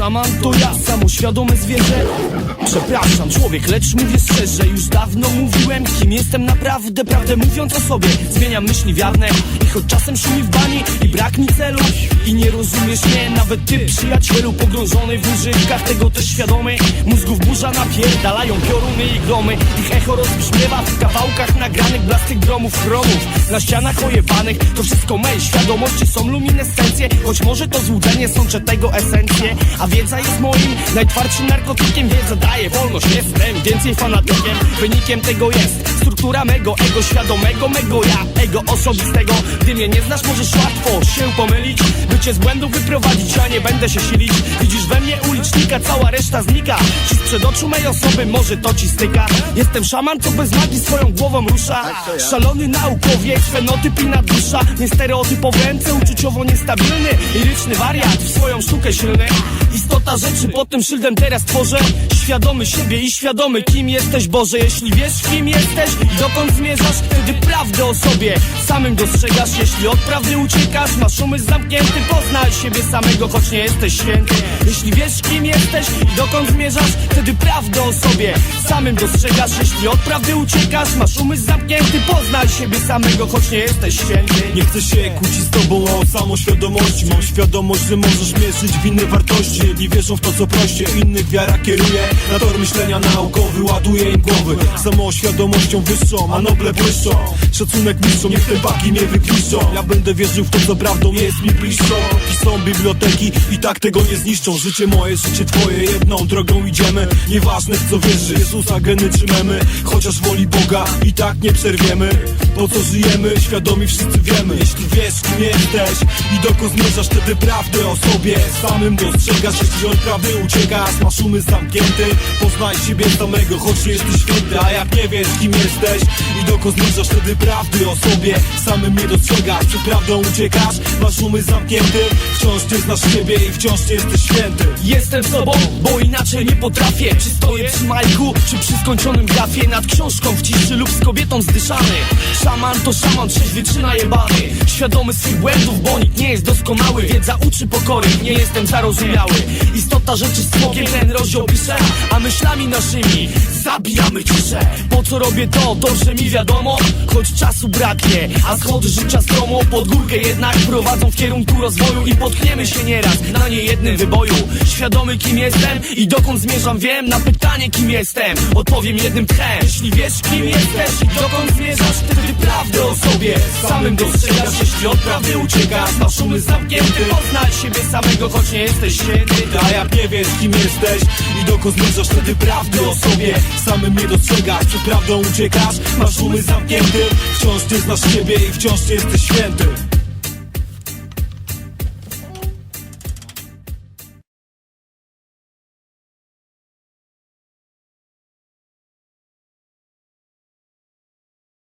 szaman to ja, samoświadome zwierzę. Przepraszam człowiek, lecz mówię szczerze Już dawno mówiłem, kim jestem naprawdę Prawdę mówiąc o sobie, zmieniam myśli wiarne I choć czasem szumi w bani i brak mi celu. I nie rozumiesz mnie, nawet ty przyjacielu Pogrążony w używkach, tego też świadomy. Mózgów burza napierdalają pioruny i gromy. Ich echo rozbrzmiewa w kawałkach nagranych Blask tych gromów, chromów Na ścianach ojebanych, to wszystko mej świadomości Są luminescencje, choć może to złudzenie Sączę tego esencję, a wiedza jest moim Najtwardszym narkotykiem, wiedza daje wolność Jestem więcej fanatykiem, wynikiem tego jest Struktura mego ego, świadomego mego ja Ego osobistego, gdy mnie nie znasz możesz łatwo się pomylić By cię z błędu wyprowadzić, ja nie będę się silić. Widzisz we mnie ulicznika, cała reszta znika. Ci sprzed oczu mej osoby, może to ci styka. Jestem szaman, co bez magii swoją głową rusza. Szalony naukowiec, fenotyp i dusza Nie stereotypowy MC, uczuciowo niestabilny Liryczny wariat, w swoją sztukę silny Istota rzeczy, pod tym szyldem teraz tworzę. Świadomy siebie i świadomy kim jesteś Boże. Jeśli wiesz kim jesteś i dokąd zmierzasz Wtedy prawdę o sobie samym dostrzegasz. Jeśli od prawdy uciekasz, masz umysł zamknięty Poznaj siebie samego, choć nie jesteś święty. Jeśli wiesz kim jesteś i dokąd zmierzasz Wtedy prawdę o sobie samym dostrzegasz. Jeśli od prawdy uciekasz, masz umysł zamknięty Poznaj siebie samego, choć nie jesteś święty. Nie chcę się kłócić z tobą o samoświadomości Mam świadomość, że możesz mierzyć w inne wartości. Jedni wierzą w to co proście, innych wiara kieruje. Na tor myślenia naukowy ładuje im głowy. Samoświadomością wyższą, a noble błyszczą. Szacunek mistrzom, niech te baki mnie wypiszczą Ja będę wierzył w to co prawdą jest mi bliższą biblioteki i tak tego nie zniszczą. Życie moje, życie twoje, jedną drogą idziemy. Nieważne w co wierzy, Jezusa geny czy memy Chociaż woli Boga i tak nie przerwiemy. Po co żyjemy, świadomi wszyscy wiemy. Jeśli wiesz kim jesteś i dokąd zmierzasz Wtedy prawdę o sobie samym dostrzegasz. Jeśli od prawdy uciekasz, masz umysł zamknięty. Poznaj siebie samego, choć jesteś święty. A jak nie wiesz kim jesteś i dokąd zmierzasz Wtedy prawdy o sobie samym nie dostrzegasz. Przed prawdą uciekasz, masz umysł zamknięty. Wciąż nie znasz siebie i wciąż nie jesteś święty. Jestem sobą, bo inaczej nie potrafię. Czy stoję przy majku, czy przy skończonym grafie. Nad książką w ciszy lub z kobietą zdyszany Szaman to szaman, trzeźwy czy najebany. Świadomy swych błędów, bo nikt nie jest doskonały. Wiedza uczy pokory, nie jestem zarozumiały. Istota rzeczy smokiem ten rozdział piszę A myślami naszymi zabijamy ciszę. Po co robię to, dobrze mi wiadomo Choć czasu braknie, a schody życia stromo Pod górkę jednak prowadzą w kierunku rozwoju I potkniemy się nieraz na niejednym wyboju. Świadomy kim jestem i dokąd zmierzam wiem Na pytanie kim jestem, odpowiem jednym tchem. Jeśli wiesz kim jesteś i dokąd zmierzasz Wtedy prawdę o sobie samym dostrzegasz Jeśli od prawdy uciekasz, masz umysł zamknięty Poznaj siebie samego, choć nie jesteś święty A jak nie wiesz kim jesteś i dokąd zmierzasz Wtedy prawdy o sobie samym nie dostrzegasz. Przed prawdą uciekasz, masz umysł zamknięty Wciąż nie znasz siebie i wciąż nie jesteś święty